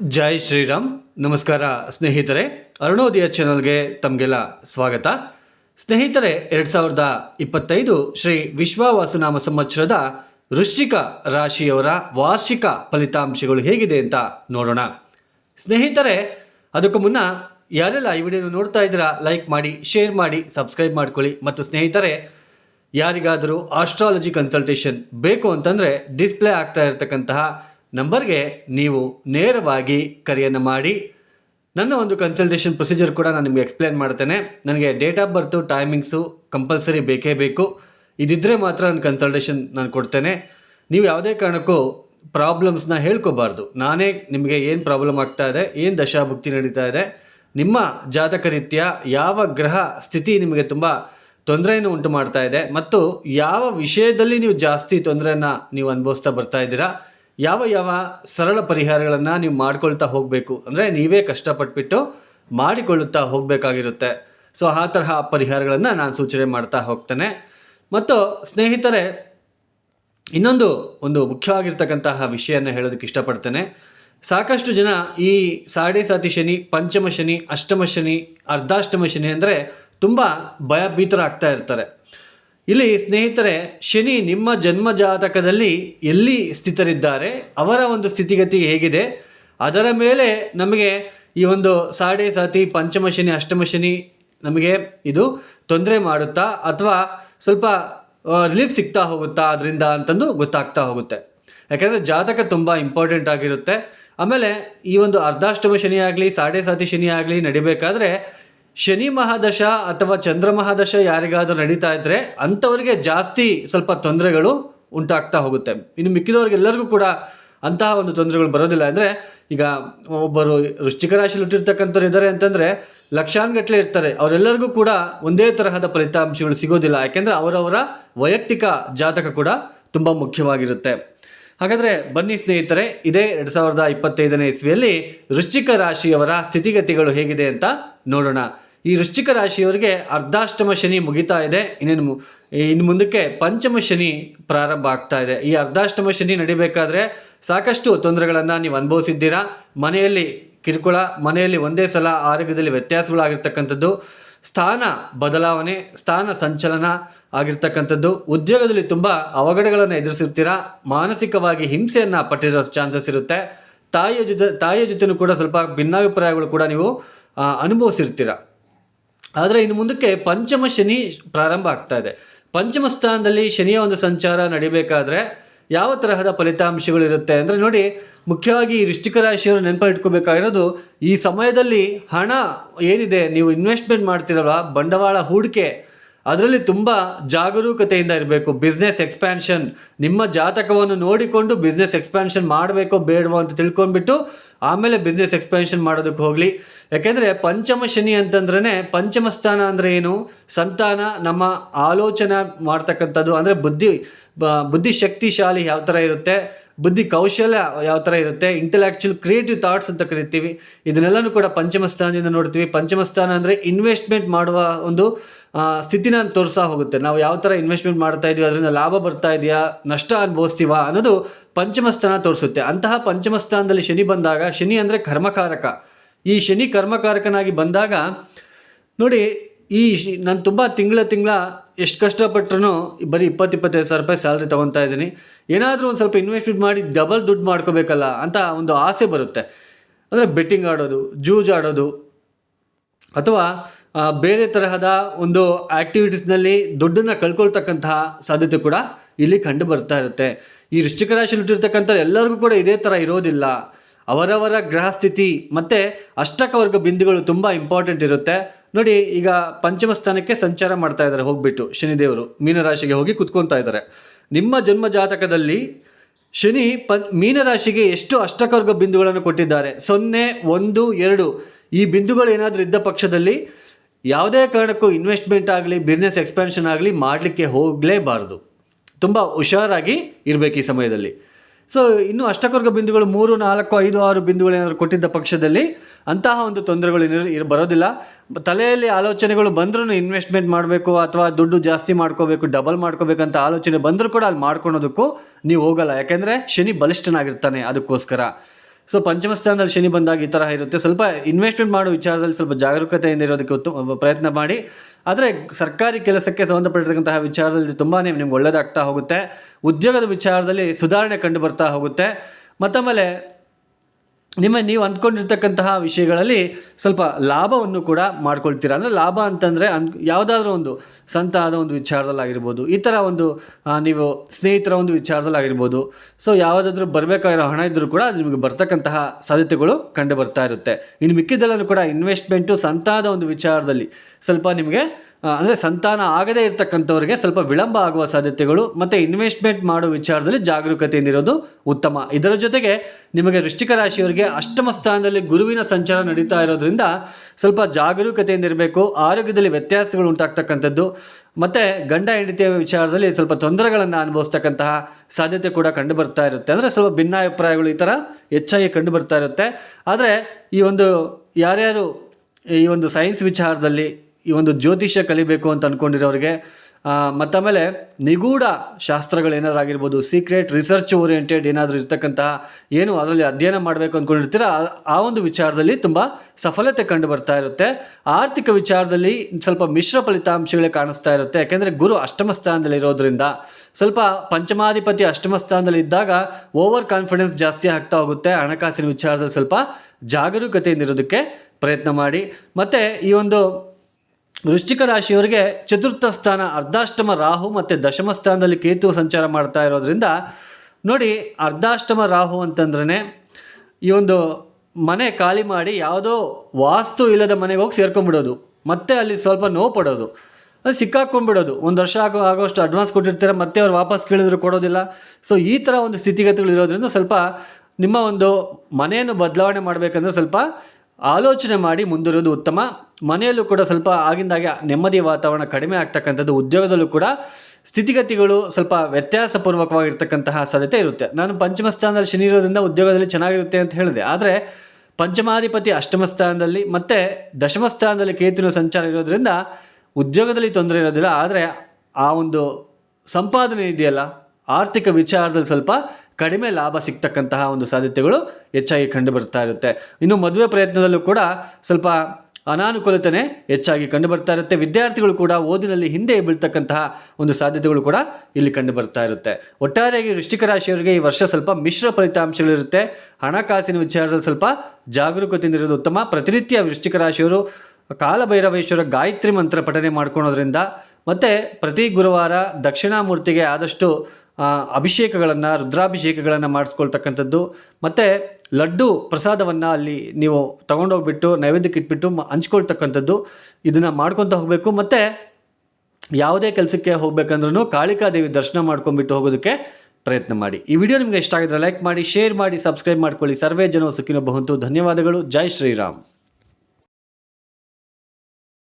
ಜೈ ಶ್ರೀರಾಮ್. ನಮಸ್ಕಾರ ಸ್ನೇಹಿತರೆ. ಅರುಣೋದಯ ಚಾನಲ್ಗೆ ತಮಗೆಲ್ಲ ಸ್ವಾಗತ. ಸ್ನೇಹಿತರೆ, ಎರಡು ಸಾವಿರದ ಇಪ್ಪತ್ತೈದು ಶ್ರೀ ವಿಶ್ವವಾಸನಾಮ ಸಂವತ್ಸರದ ವೃಶ್ಚಿಕ ರಾಶಿಯವರ ವಾರ್ಷಿಕ ಫಲಿತಾಂಶಗಳು ಹೇಗಿದೆ ಅಂತ ನೋಡೋಣ. ಸ್ನೇಹಿತರೆ, ಅದಕ್ಕೂ ಮುನ್ನ ಯಾರೆಲ್ಲ ಈ ವಿಡಿಯೋ ನೋಡ್ತಾ ಇದ್ದೀರಾ, ಲೈಕ್ ಮಾಡಿ, ಶೇರ್ ಮಾಡಿ, ಸಬ್ಸ್ಕ್ರೈಬ್ ಮಾಡ್ಕೊಳ್ಳಿ. ಮತ್ತು ಸ್ನೇಹಿತರೆ, ಯಾರಿಗಾದರೂ ಆಸ್ಟ್ರಾಲಜಿ ಕನ್ಸಲ್ಟೇಷನ್ ಬೇಕು ಅಂತಂದರೆ ಡಿಸ್ಪ್ಲೇ ಆಗ್ತಾ ಇರತಕ್ಕಂತಹ ನಂಬರ್ಗೆ ನೀವು ನೇರವಾಗಿ ಕರೆಯನ್ನು ಮಾಡಿ. ನನ್ನ ಒಂದು ಕನ್ಸಲ್ಟೇಷನ್ ಪ್ರೊಸೀಜರ್ ಕೂಡ ನಾನು ನಿಮಗೆ ಎಕ್ಸ್ಪ್ಲೇನ್ ಮಾಡ್ತೇನೆ. ನನಗೆ date of birth timings compulsory ಬೇಕೇ ಬೇಕು. ಇದಿದ್ದರೆ ಮಾತ್ರ ನಾನು ಕನ್ಸಲ್ಟೇಷನ್ ನಾನು ಕೊಡ್ತೇನೆ. ನೀವು ಯಾವುದೇ ಕಾರಣಕ್ಕೂ ಪ್ರಾಬ್ಲಮ್ಸ್ನ ಹೇಳ್ಕೋಬಾರ್ದು. ನಾನೇ ನಿಮಗೆ ಏನು ಪ್ರಾಬ್ಲಮ್ ಆಗ್ತಾ ಇದೆ, ಏನು ದಶಾಭುಕ್ತಿ ನಡೀತಾ ಇದೆ, ನಿಮ್ಮ ಜಾತಕ ರೀತಿಯ ಯಾವ ಗ್ರಹ ಸ್ಥಿತಿ ನಿಮಗೆ ತುಂಬ ತೊಂದರೆಯನ್ನು ಉಂಟು ಮಾಡ್ತಾ ಇದೆ, ಮತ್ತು ಯಾವ ವಿಷಯದಲ್ಲಿ ನೀವು ಜಾಸ್ತಿ ತೊಂದರೆಯನ್ನು ನೀವು ಅನುಭವಿಸ್ತಾ ಬರ್ತಾ ಇದ್ದೀರಾ ಯಾವ ಯಾವ ಸರಳ ಪರಿಹಾರಗಳನ್ನು ನೀವು ಮಾಡ್ಕೊಳ್ತಾ ಹೋಗಬೇಕು? ಅಂದರೆ ನೀವೇ ಕಷ್ಟಪಟ್ಬಿಟ್ಟು ಮಾಡಿಕೊಳ್ಳುತ್ತಾ ಹೋಗಬೇಕಾಗಿರುತ್ತೆ. ಸೊ, ಆ ತರಹ ಪರಿಹಾರಗಳನ್ನು ನಾನು ಸೂಚನೆ ಮಾಡ್ತಾ ಹೋಗ್ತೇನೆ. ಮತ್ತು ಸ್ನೇಹಿತರೆ, ಇನ್ನೊಂದು ಒಂದು ಮುಖ್ಯವಾಗಿರ್ತಕ್ಕಂತಹ ವಿಷಯನ ಹೇಳೋದಕ್ಕೆ ಇಷ್ಟಪಡ್ತೇನೆ. ಸಾಕಷ್ಟು ಜನ ಈ ಸಾಡೆ ಸಾತಿ ಶನಿ, ಪಂಚಮ ಶನಿ, ಅಷ್ಟಮ ಶನಿ, ಅರ್ಧಾಷ್ಟಮ ಶನಿ ಅಂದರೆ ತುಂಬ ಭಯಭೀತರಾಗ್ತಾ ಇರ್ತಾರೆ. ಇಲ್ಲಿ ಸ್ನೇಹಿತರೆ, ಶನಿ ನಿಮ್ಮ ಜನ್ಮ ಜಾತಕದಲ್ಲಿ ಎಲ್ಲಿ ಸ್ಥಿತರಿದ್ದಾರೆ, ಅವರ ಒಂದು ಸ್ಥಿತಿಗತಿ ಹೇಗಿದೆ, ಅದರ ಮೇಲೆ ನಮಗೆ ಈ ಒಂದು ಸಾಡೆ, ಸಾತಿ, ಪಂಚಮ ಶನಿ, ಅಷ್ಟಮ ಶನಿ ನಮಗೆ ಇದು ತೊಂದರೆ ಮಾಡುತ್ತಾ, ಅಥವಾ ಸ್ವಲ್ಪ ರಿಲೀಫ್ ಸಿಗ್ತಾ ಹೋಗುತ್ತಾ ಅದರಿಂದ ಅಂತಂದು ಗೊತ್ತಾಗ್ತಾ ಹೋಗುತ್ತೆ. ಯಾಕೆಂದರೆ ಜಾತಕ ತುಂಬ ಇಂಪಾರ್ಟೆಂಟ್ ಆಗಿರುತ್ತೆ. ಆಮೇಲೆ ಈ ಒಂದು ಅರ್ಧಾಷ್ಟಮ ಶನಿ ಆಗಲಿ ಸಾಡೆ, ಸಾತಿ ಶನಿ ಆಗಲಿ ನಡಿಬೇಕಾದ್ರೆ ಶನಿ ಮಹಾದಶ ಅಥವಾ ಚಂದ್ರ ಮಹಾದಶ ಯಾರಿಗಾದರೂ ನಡೀತಾ ಇದ್ದರೆ ಅಂಥವರಿಗೆ ಜಾಸ್ತಿ ಸ್ವಲ್ಪ ತೊಂದರೆಗಳು ಉಂಟಾಗ್ತಾ ಹೋಗುತ್ತೆ. ಇನ್ನು ಮಿಕ್ಕಿದವ್ರಿಗೆಲ್ಲರಿಗೂ ಕೂಡ ಅಂತಹ ಒಂದು ತೊಂದರೆಗಳು ಬರೋದಿಲ್ಲ. ಅಂದರೆ ಈಗ ಒಬ್ಬರು ವೃಶ್ಚಿಕ ರಾಶಿಯಲ್ಲಿ ಹುಟ್ಟಿರ್ತಕ್ಕಂಥವ್ರು ಇದ್ದಾರೆ ಅಂತಂದರೆ ಲಕ್ಷಾನ್ಗಟ್ಟಲೆ ಇರ್ತಾರೆ. ಅವರೆಲ್ಲರಿಗೂ ಕೂಡ ಒಂದೇ ತರಹದ ಫಲಿತಾಂಶಗಳು ಸಿಗೋದಿಲ್ಲ. ಯಾಕೆಂದರೆ ಅವರವರ ವೈಯಕ್ತಿಕ ಜಾತಕ ಕೂಡ ತುಂಬ ಮುಖ್ಯವಾಗಿರುತ್ತೆ. ಹಾಗಾದರೆ ಬನ್ನಿ ಸ್ನೇಹಿತರೆ, ಇದೇ ಎರಡು ಸಾವಿರದ ಇಪ್ಪತ್ತೈದನೇ ಇಸ್ವಿಯಲ್ಲಿ ವೃಶ್ಚಿಕ ರಾಶಿಯವರ ಸ್ಥಿತಿಗತಿಗಳು ಹೇಗಿದೆ ಅಂತ ನೋಡೋಣ. ಈ ವೃಶ್ಚಿಕ ರಾಶಿಯವರಿಗೆ ಅರ್ಧಾಷ್ಟಮ ಶನಿ ಮುಗಿತಾ ಇದೆ. ಇನ್ನೇನು ಇನ್ನು ಮುಂದಕ್ಕೆ ಪಂಚಮ ಶನಿ ಪ್ರಾರಂಭ ಆಗ್ತಾ ಇದೆ. ಈ ಅರ್ಧಾಷ್ಟಮ ಶನಿ ನಡಿಬೇಕಾದ್ರೆ ಸಾಕಷ್ಟು ತೊಂದರೆಗಳನ್ನು ನೀವು ಅನುಭವಿಸಿದ್ದೀರಾ? ಮನೆಯಲ್ಲಿ ಕಿರುಕುಳ, ಮನೆಯಲ್ಲಿ ಒಂದೇ ಸಲ ಆರೋಗ್ಯದಲ್ಲಿ ವ್ಯತ್ಯಾಸಗಳಾಗಿರ್ತಕ್ಕಂಥದ್ದು, ಸ್ಥಾನ ಬದಲಾವಣೆ, ಸ್ಥಾನ ಸಂಚಲನ ಆಗಿರ್ತಕ್ಕಂಥದ್ದು, ಉದ್ಯೋಗದಲ್ಲಿ ತುಂಬ ಅವಘಡಗಳನ್ನು ಎದುರಿಸಿರ್ತೀರಾ? ಮಾನಸಿಕವಾಗಿ ಹಿಂಸೆಯನ್ನು ಪಟ್ಟಿರೋ ಚಾನ್ಸಸ್ ಇರುತ್ತೆ. ತಾಯಿಯ ಜೊತೆ ತಾಯಿಯ ಜೊತೆನೂ ಕೂಡ ಸ್ವಲ್ಪ ಭಿನ್ನಾಭಿಪ್ರಾಯಗಳು ಕೂಡ ನೀವು ಅನುಭವಿಸಿರ್ತೀರ. ಆದರೆ ಇನ್ನು ಮುಂದಕ್ಕೆ ಪಂಚಮ ಶನಿ ಪ್ರಾರಂಭ ಆಗ್ತಾ ಇದೆ. ಪಂಚಮ ಸ್ಥಾನದಲ್ಲಿ ಶನಿಯ ಒಂದು ಸಂಚಾರ ನಡಿಬೇಕಾದ್ರೆ ಯಾವ ತರಹದ ಫಲಿತಾಂಶಗಳಿರುತ್ತೆ ಅಂದರೆ ನೋಡಿ, ಮುಖ್ಯವಾಗಿ ಈ ವೃಶ್ಚಿಕ ರಾಶಿಯವರು ನೆನಪು ಇಟ್ಕೋಬೇಕಾಗಿರೋದು ಈ ಸಮಯದಲ್ಲಿ ಹಣ ಏನಿದೆ, ನೀವು ಇನ್ವೆಸ್ಟ್ಮೆಂಟ್ ಮಾಡ್ತಿರಲ್ವ ಬಂಡವಾಳ ಹೂಡಿಕೆ, ಅದರಲ್ಲಿ ತುಂಬ ಜಾಗರೂಕತೆಯಿಂದ ಇರಬೇಕು. ಬಿಸ್ನೆಸ್ ಎಕ್ಸ್ಪ್ಯಾನ್ಷನ್, ನಿಮ್ಮ ಜಾತಕವನ್ನು ನೋಡಿಕೊಂಡು ಬಿಸ್ನೆಸ್ ಎಕ್ಸ್ಪ್ಯಾನ್ಷನ್ ಮಾಡಬೇಕೋ ಬೇಡವೋ ಅಂತ ತಿಳ್ಕೊಂಡ್ಬಿಟ್ಟು ಆಮೇಲೆ ಬಿಸ್ನೆಸ್ ಎಕ್ಸ್ಪೆನ್ಷನ್ ಮಾಡೋದಕ್ಕೆ ಹೋಗಲಿ. ಯಾಕೆಂದರೆ ಪಂಚಮ ಶನಿ ಅಂತಂದ್ರೆ ಪಂಚಮ ಸ್ಥಾನ ಅಂದರೆ ಏನು? ಸಂತಾನ, ನಮ್ಮ ಆಲೋಚನೆ ಮಾಡ್ತಕ್ಕಂಥದ್ದು. ಅಂದರೆ ಬುದ್ಧಿ ಬುದ್ಧಿ ಶಕ್ತಿಶಾಲಿ ಯಾವ ಥರ ಇರುತ್ತೆ? ಬುದ್ಧಿ ಕೌಶಲ್ಯ ಯಾವ ಥರ ಇರುತ್ತೆ? ಇಂಟೆಲೆಕ್ಚುಯಲ್ ಕ್ರಿಯೇಟಿವ್ ಥಾಟ್ಸ್ ಅಂತ ಕರಿತೀವಿ. ಇದನ್ನೆಲ್ಲನೂ ಕೂಡ ಪಂಚಮ ಸ್ಥಾನದಿಂದ ನೋಡ್ತೀವಿ. ಪಂಚಮ ಸ್ಥಾನ ಅಂದರೆ ಇನ್ವೆಸ್ಟ್ಮೆಂಟ್ ಮಾಡುವ ಒಂದು ಸ್ಥಿತಿನ ತೋರಿಸಾ ಹೋಗುತ್ತೆ. ನಾವು ಯಾವ ಥರ ಇನ್ವೆಸ್ಟ್ಮೆಂಟ್ ಮಾಡ್ತಾ ಇದೀವಿ, ಅದರಿಂದ ಲಾಭ ಬರ್ತಾ ಇದೆಯಾ, ನಷ್ಟ ಅನುಭವಿಸ್ತೀವಾ ಅನ್ನೋದು ಪಂಚಮ ಸ್ಥಾನ ತೋರಿಸುತ್ತೆ. ಅಂತಹ ಪಂಚಮ ಸ್ಥಾನದಲ್ಲಿ ಶನಿ ಬಂದಾಗ ಶನಿ ಅಂದರೆ ಕರ್ಮಕಾರಕ. ಈ ಶನಿ ಕರ್ಮಕಾರಕನಾಗಿ ಬಂದಾಗ ನೋಡಿ ಈ ನಾನು ತುಂಬ ತಿಂಗಳ ತಿಂಗಳ ಎಷ್ಟು ಕಷ್ಟಪಟ್ಟರು ಬರೀ ಇಪ್ಪತ್ತು ಇಪ್ಪತ್ತೈದು ಸಾವಿರ ರೂಪಾಯಿ ಸ್ಯಾಲ್ರಿ ತೊಗೊತಾ ಇದ್ದೀನಿ. ಏನಾದರೂ ಒಂದು ಸ್ವಲ್ಪ ಇನ್ವೆಸ್ಟ್ಮೆಂಟ್ ಮಾಡಿ ಡಬಲ್ ದುಡ್ಡು ಮಾಡ್ಕೋಬೇಕಲ್ಲ ಅಂತ ಒಂದು ಆಸೆ ಬರುತ್ತೆ. ಅಂದರೆ ಬೆಟ್ಟಿಂಗ್ ಆಡೋದು, ಜೂಜ್ ಆಡೋದು, ಅಥವಾ ಬೇರೆ ತರಹದ ಒಂದು ಆ್ಯಕ್ಟಿವಿಟೀಸ್ನಲ್ಲಿ ದುಡ್ಡನ್ನು ಕಳ್ಕೊಳ್ತಕ್ಕಂತಹ ಸಾಧ್ಯತೆ ಕೂಡ ಇಲ್ಲಿ ಕಂಡು ಬರ್ತಾ ಇರುತ್ತೆ. ಈ ವೃಶ್ಚಿಕ ರಾಶಿಯಲ್ಲಿ ಹುಟ್ಟಿರ್ತಕ್ಕಂಥ ಎಲ್ಲರಿಗೂ ಕೂಡ ಇದೇ ಥರ ಇರೋದಿಲ್ಲ. ಅವರವರ ಗ್ರಹ ಸ್ಥಿತಿ, ಮತ್ತು ಅಷ್ಟಕವರ್ಗ ಬಿಂದುಗಳು ತುಂಬ ಇಂಪಾರ್ಟೆಂಟ್ ಇರುತ್ತೆ. ನೋಡಿ, ಈಗ ಪಂಚಮ ಸ್ಥಾನಕ್ಕೆ ಸಂಚಾರ ಮಾಡ್ತಾ ಇದ್ದಾರೆ, ಹೋಗ್ಬಿಟ್ಟು ಶನಿದೇವರು, ಮೀನರಾಶಿಗೆ ಹೋಗಿ ಕುತ್ಕೊತಾ ಇದ್ದಾರೆ. ನಿಮ್ಮ ಜನ್ಮ ಜಾತಕದಲ್ಲಿ ಶನಿ ಪ, ಮೀನರಾಶಿಗೆ ಎಷ್ಟು ಅಷ್ಟಕವರ್ಗ ಬಿಂದುಗಳನ್ನು ಕೊಟ್ಟಿದ್ದಾರೆ? ಸೊನ್ನೆ, ಒಂದು, ಎರಡು. ಈ ಬಿಂದುಗಳು ಏನಾದರೂ ಇದ್ದ ಪಕ್ಷದಲ್ಲಿ ಯಾವುದೇ ಕಾರಣಕ್ಕೂ ಇನ್ವೆಸ್ಟ್ಮೆಂಟ್ ಆಗಲಿ, ಬಿಸ್ನೆಸ್ ಎಕ್ಸ್ಪೆನ್ಷನ್ ಆಗಲಿ ಮಾಡಲಿಕ್ಕೆ ಹೋಗಲೇಬಾರ್ದು. ತುಂಬ ಹುಷಾರಾಗಿ ಇರಬೇಕು ಈ ಸಮಯದಲ್ಲಿ. ಸೊ ಇನ್ನು ಅಷ್ಟಕವರ್ಗ ಬಿಂದುಗಳು ಮೂರು, ನಾಲ್ಕು, ಐದು, ಆರು ಬಿಂದುಗಳು ಏನಾದರೂ ಕೊಟ್ಟಿದ್ದ ಪಕ್ಷದಲ್ಲಿ ಅಂತಹ ಒಂದು ತೊಂದರೆಗಳು ಇರ- ಬರೋದಿಲ್ಲ. ತಲೆಯಲ್ಲಿ ಆಲೋಚನೆಗಳು ಬಂದರೂ ಇನ್ವೆಸ್ಟ್ಮೆಂಟ್ ಮಾಡಬೇಕು ಅಥವಾ ದುಡ್ಡು ಜಾಸ್ತಿ ಮಾಡ್ಕೋಬೇಕು ಡಬಲ್ ಮಾಡ್ಕೋಬೇಕಂತ ಆಲೋಚನೆ ಬಂದರೂ ಕೂಡ ಅಲ್ಲಿ ಮಾಡ್ಕೊಳೋದಕ್ಕೂ ನೀವು ಹೋಗಲ್ಲ. ಯಾಕೆಂದರೆ ಶನಿ ಬಲಿಷ್ಠನಾಗಿರ್ತಾನೆ ಅದಕ್ಕೋಸ್ಕರ. ಸೊ ಪಂಚಮ ಸ್ಥಾನದಲ್ಲಿ ಶನಿ ಬಂದಾಗ ಈ ಥರ ಇರುತ್ತೆ. ಸ್ವಲ್ಪ ಇನ್ವೆಸ್ಟ್ಮೆಂಟ್ ಮಾಡೋ ವಿಚಾರದಲ್ಲಿ ಸ್ವಲ್ಪ ಜಾಗರೂಕತೆಯಿಂದ ಇರೋದಕ್ಕೆ ಉತ್ತಮ ಪ್ರಯತ್ನ ಮಾಡಿ. ಆದರೆ ಸರ್ಕಾರಿ ಕೆಲಸಕ್ಕೆ ಸಂಬಂಧಪಟ್ಟಿರ್ತಕ್ಕಂತಹ ವಿಚಾರದಲ್ಲಿ ತುಂಬಾ ನಿಮ್ಗೆ ಒಳ್ಳೆದಾಗ್ತಾ ಹೋಗುತ್ತೆ. ಉದ್ಯೋಗದ ವಿಚಾರದಲ್ಲಿ ಸುಧಾರಣೆ ಕಂಡು ಬರ್ತಾ ಹೋಗುತ್ತೆ. ಮತ್ತಮೇಲೆ ನಿಮ್ಮ, ನೀವು ಅಂದ್ಕೊಂಡಿರ್ತಕ್ಕಂತಹ ವಿಷಯಗಳಲ್ಲಿ ಸ್ವಲ್ಪ ಲಾಭವನ್ನು ಕೂಡ ಮಾಡ್ಕೊಳ್ತೀರಾ. ಅಂದರೆ ಲಾಭ ಅಂತಂದರೆ ಅನ್, ಯಾವುದಾದ್ರೂ ಒಂದು ಸ್ವಂತ ಆದ ಒಂದು ವಿಚಾರದಲ್ಲಾಗಿರ್ಬೋದು, ಈ ಥರ ಒಂದು ನೀವು ಸ್ನೇಹಿತರ ಒಂದು ವಿಚಾರದಲ್ಲಾಗಿರ್ಬೋದು, ಸೊ ಯಾವುದಾದ್ರೂ ಬರಬೇಕಾಗಿರೋ ಹಣ ಇದ್ದರೂ ಕೂಡ ಅದು ನಿಮಗೆ ಬರ್ತಕ್ಕಂತಹ ಸಾಧ್ಯತೆಗಳು ಕಂಡು ಬರ್ತಾ ಇರುತ್ತೆ. ಇನ್ನು ಮಿಕ್ಕಿದ್ದಲ್ಲೂ ಕೂಡ ಇನ್ವೆಸ್ಟ್ಮೆಂಟು ಸಂತಾದ ಒಂದು ವಿಚಾರದಲ್ಲಿ ಸ್ವಲ್ಪ ನಿಮಗೆ ಅಂದರೆ ಸಂತಾನ ಆಗದೇ ಇರತಕ್ಕಂಥವ್ರಿಗೆ ಸ್ವಲ್ಪ ವಿಳಂಬ ಆಗುವ ಸಾಧ್ಯತೆಗಳು ಮತ್ತು ಇನ್ವೆಸ್ಟ್ಮೆಂಟ್ ಮಾಡೋ ವಿಚಾರದಲ್ಲಿ ಜಾಗರೂಕತೆಯಿಂದಿರೋದು ಉತ್ತಮ. ಇದರ ಜೊತೆಗೆ ನಿಮಗೆ ವೃಶ್ಚಿಕ ರಾಶಿಯವರಿಗೆ ಅಷ್ಟಮ ಸ್ಥಾನದಲ್ಲಿ ಗುರುವಿನ ಸಂಚಾರ ನಡೀತಾ ಇರೋದ್ರಿಂದ ಸ್ವಲ್ಪ ಜಾಗರೂಕತೆಯಿಂದ ಇರಬೇಕು, ಆರೋಗ್ಯದಲ್ಲಿ ವ್ಯತ್ಯಾಸಗಳು ಉಂಟಾಗ್ತಕ್ಕಂಥದ್ದು, ಮತ್ತು ಗಂಡ ಹೆಂಡತಿಯ ವಿಚಾರದಲ್ಲಿ ಸ್ವಲ್ಪ ತೊಂದರೆಗಳನ್ನು ಅನುಭವಿಸ್ತಕ್ಕಂತಹ ಸಾಧ್ಯತೆ ಕೂಡ ಕಂಡು ಬರ್ತಾ ಇರುತ್ತೆ. ಅಂದರೆ ಸ್ವಲ್ಪ ಭಿನ್ನಾಭಿಪ್ರಾಯಗಳು ಈ ಥರ ಹೆಚ್ಚಾಗಿ ಕಂಡು ಬರ್ತಾ ಇರುತ್ತೆ. ಆದರೆ ಈ ಒಂದು ಯಾರ್ಯಾರು ಈ ಒಂದು ಸೈನ್ಸ್ ವಿಚಾರದಲ್ಲಿ ಈ ಒಂದು ಜ್ಯೋತಿಷ್ಯ ಕಲಿಬೇಕು ಅಂತ ಅಂದ್ಕೊಂಡಿರೋರಿಗೆ ಮತ್ತಾಮೇಲೆ ನಿಗೂಢ ಶಾಸ್ತ್ರಗಳು ಏನಾದ್ರು ಆಗಿರ್ಬೋದು ಸೀಕ್ರೆಟ್ ರಿಸರ್ಚ್ ಓರಿಯೆಂಟೆಡ್ ಏನಾದರೂ ಇರ್ತಕ್ಕಂತಹ ಏನು ಅದರಲ್ಲಿ ಅಧ್ಯಯನ ಮಾಡಬೇಕು ಅಂದ್ಕೊಂಡಿರ್ತೀರ ಆ- ಒಂದು ವಿಚಾರದಲ್ಲಿ ತುಂಬ ಸಫಲತೆ ಕಂಡು ಬರ್ತಾ ಇರುತ್ತೆ. ಆರ್ಥಿಕ ವಿಚಾರದಲ್ಲಿ ಸ್ವಲ್ಪ ಮಿಶ್ರ ಫಲಿತಾಂಶಗಳೇ ಕಾಣಿಸ್ತಾ ಇರುತ್ತೆ. ಯಾಕೆಂದರೆ ಗುರು ಅಷ್ಟಮ ಸ್ಥಾನದಲ್ಲಿ ಇರೋದ್ರಿಂದ ಸ್ವಲ್ಪ ಪಂಚಮಾಧಿಪತಿ ಅಷ್ಟಮ ಸ್ಥಾನದಲ್ಲಿ ಇದ್ದಾಗ ಓವರ್ ಕಾನ್ಫಿಡೆನ್ಸ್ ಜಾಸ್ತಿ ಆಗ್ತಾ ಹೋಗುತ್ತೆ. ಹಣಕಾಸಿನ ವಿಚಾರದಲ್ಲಿ ಸ್ವಲ್ಪ ಜಾಗರೂಕತೆಯಿಂದ ಇರೋದಕ್ಕೆ ಪ್ರಯತ್ನ ಮಾಡಿ. ಮತ್ತು ಈ ಒಂದು ವೃಶ್ಚಿಕ ರಾಶಿಯವರಿಗೆ ಚತುರ್ಥ ಸ್ಥಾನ, ಅರ್ಧಾಷ್ಟಮ ರಾಹು ಮತ್ತು ದಶಮ ಸ್ಥಾನದಲ್ಲಿ ಕೇತು ಸಂಚಾರ ಮಾಡ್ತಾ ಇರೋದ್ರಿಂದ ನೋಡಿ ಅರ್ಧಾಷ್ಟಮ ರಾಹು ಅಂತಂದ್ರೆ ಈ ಒಂದು ಮನೆ ಖಾಲಿ ಮಾಡಿ ಯಾವುದೋ ವಾಸ್ತು ಇಲ್ಲದ ಮನೆಗೆ ಹೋಗಿ ಸೇರ್ಕೊಂಡ್ಬಿಡೋದು. ಮತ್ತೆ ಅಲ್ಲಿ ಸ್ವಲ್ಪ ನೋವು ಪಡೋದು. ಅದು ಸಿಕ್ಕಾಕೊಂಡ್ಬಿಡೋದು. ಒಂದು ವರ್ಷ ಆಗೋ, ಆಗೋಷ್ಟು ಅಡ್ವಾನ್ಸ್ ಕೊಟ್ಟಿರ್ತಾರೆ, ಮತ್ತೆ ಅವ್ರು ವಾಪಸ್ ಕೇಳಿದ್ರು ಕೊಡೋದಿಲ್ಲ. ಸೊ ಈ ಥರ ಒಂದು ಸ್ಥಿತಿಗತಿಗಳು ಇರೋದ್ರಿಂದ ಸ್ವಲ್ಪ ನಿಮ್ಮ ಒಂದು ಮನೆಯನ್ನು ಬದಲಾವಣೆ ಮಾಡಬೇಕಂದ್ರೆ ಸ್ವಲ್ಪ ಆಲೋಚನೆ ಮಾಡಿ ಮುಂದುವರಿಯೋದು ಉತ್ತಮ. ಮನೆಯಲ್ಲೂ ಕೂಡ ಸ್ವಲ್ಪ ಆಗಿಂದಾಗೆ ನೆಮ್ಮದಿಯ ವಾತಾವರಣ ಕಡಿಮೆ ಆಗ್ತಕ್ಕಂಥದ್ದು ಉದ್ಯೋಗದಲ್ಲೂ ಕೂಡ ಸ್ಥಿತಿಗತಿಗಳು ಸ್ವಲ್ಪ ವ್ಯತ್ಯಾಸಪೂರ್ವಕವಾಗಿರ್ತಕ್ಕಂತಹ ಸಾಧ್ಯತೆ ಇರುತ್ತೆ. ನಾನು ಪಂಚಮ ಸ್ಥಾನದಲ್ಲಿ ಶನಿ ಇರೋದ್ರಿಂದ ಉದ್ಯೋಗದಲ್ಲಿ ಚೆನ್ನಾಗಿರುತ್ತೆ ಅಂತ ಹೇಳಿದೆ. ಆದರೆ ಪಂಚಮಾಧಿಪತಿ ಅಷ್ಟಮ ಸ್ಥಾನದಲ್ಲಿ ಮತ್ತು ದಶಮ ಸ್ಥಾನದಲ್ಲಿ ಕೇತುವಿನ ಸಂಚಾರ ಇರೋದ್ರಿಂದ ಉದ್ಯೋಗದಲ್ಲಿ ತೊಂದರೆ ಇರೋದಿಲ್ಲ. ಆದರೆ ಆ ಒಂದು ಸಂಪಾದನೆ ಇದೆಯಲ್ಲ, ಆರ್ಥಿಕ ವಿಚಾರದಲ್ಲಿ ಸ್ವಲ್ಪ ಕಡಿಮೆ ಲಾಭ ಸಿಗ್ತಕ್ಕಂತಹ ಒಂದು ಸಾಧ್ಯತೆಗಳು ಹೆಚ್ಚಾಗಿ ಕಂಡು ಬರ್ತಾ ಇರುತ್ತೆ. ಇನ್ನು ಮದುವೆ ಪ್ರಯತ್ನದಲ್ಲೂ ಕೂಡ ಸ್ವಲ್ಪ ಅನಾನುಕೂಲತೆ ಹೆಚ್ಚಾಗಿ ಕಂಡು ಬರ್ತಾ ಇರುತ್ತೆ. ವಿದ್ಯಾರ್ಥಿಗಳು ಕೂಡ ಓದಿನಲ್ಲಿ ಹಿಂದೆ ಬೀಳ್ತಕ್ಕಂತಹ ಒಂದು ಸಾಧ್ಯತೆಗಳು ಕೂಡ ಇಲ್ಲಿ ಕಂಡು ಬರ್ತಾ ಇರುತ್ತೆ. ಒಟ್ಟಾರೆಯಾಗಿ ವೃಶ್ಚಿಕ ರಾಶಿಯವರಿಗೆ ಈ ವರ್ಷ ಸ್ವಲ್ಪ ಮಿಶ್ರ ಫಲಿತಾಂಶಗಳಿರುತ್ತೆ. ಹಣಕಾಸಿನ ವಿಚಾರದಲ್ಲಿ ಸ್ವಲ್ಪ ಜಾಗರೂಕತೆಯಿಂದ ಇರೋದು ಉತ್ತಮ. ಪ್ರತಿನಿತ್ಯ ವೃಶ್ಚಿಕ ರಾಶಿಯವರು ಕಾಲಭೈರವೇಶ್ವರ ಗಾಯತ್ರಿ ಮಂತ್ರ ಪಠನೆ ಮಾಡ್ಕೊಳೋದ್ರಿಂದ ಮತ್ತು ಪ್ರತಿ ಗುರುವಾರ ದಕ್ಷಿಣಾಮೂರ್ತಿಗೆ ಆದಷ್ಟು ಅಭಿಷೇಕಗಳನ್ನು, ರುದ್ರಾಭಿಷೇಕಗಳನ್ನು ಮಾಡಿಸ್ಕೊಳ್ತಕ್ಕಂಥದ್ದು. ಮತ್ತು ಲಡ್ಡು ಪ್ರಸಾದವನ್ನು ಅಲ್ಲಿ ನೀವು ತೊಗೊಂಡೋಗ್ಬಿಟ್ಟು, ನೈವೇದ್ಯಕ್ಕೆ ಇಟ್ಬಿಟ್ಟು ಮ, ಹಂಚ್ಕೊಳ್ತಕ್ಕಂಥದ್ದು. ಇದನ್ನು ಮಾಡ್ಕೊತ ಹೋಗಬೇಕು. ಮತ್ತು ಯಾವುದೇ ಕೆಲಸಕ್ಕೆ ಹೋಗ್ಬೇಕಂದ್ರೂ ಕಾಳಿಕಾದೇವಿ ದರ್ಶನ ಮಾಡ್ಕೊಂಡ್ಬಿಟ್ಟು ಹೋಗೋದಕ್ಕೆ ಪ್ರಯತ್ನ ಮಾಡಿ. ಈ ವಿಡಿಯೋ ನಿಮಗೆ ಇಷ್ಟ ಆಗಿದ್ರೆ ಲೈಕ್ ಮಾಡಿ, ಶೇರ್ ಮಾಡಿ, ಸಬ್ಸ್ಕ್ರೈಬ್ ಮಾಡ್ಕೊಳ್ಳಿ. ಸರ್ವೇ ಜನ ಸುಖಿನೋ ಬಹುಂತು ಧನ್ಯವಾದಗಳು. ಜೈ ಶ್ರೀರಾಮ್.